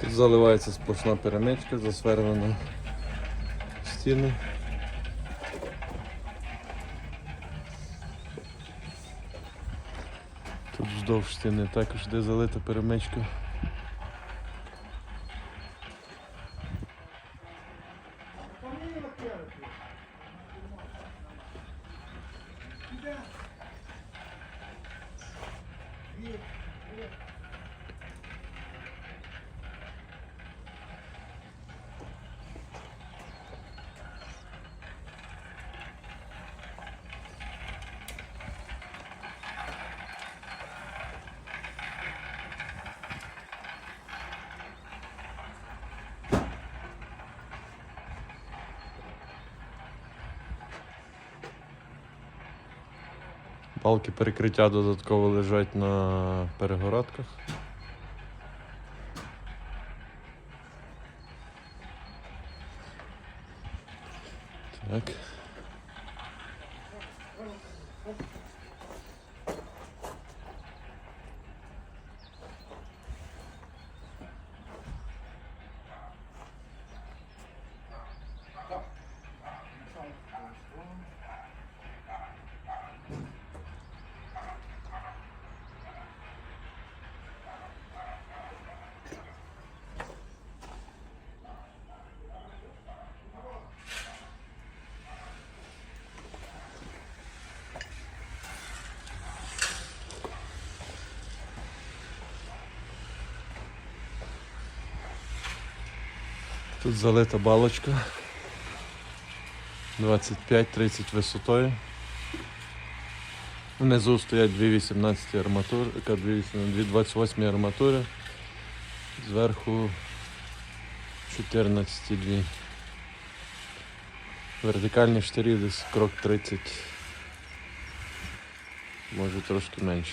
Тут заливається сплошна перемичка, засверлена стіни. Тут вздовж стіни також де залита перемичка. Балки перекриття додатково лежать на перегородках. Так. Тут залита балочка 25-30 висотою. Внизу стоять дві 18 арматури, яка дві 18 дві 28 арматури. Зверху 14 дві. Вертикальні штирі десь крок 30. Може трошки менше.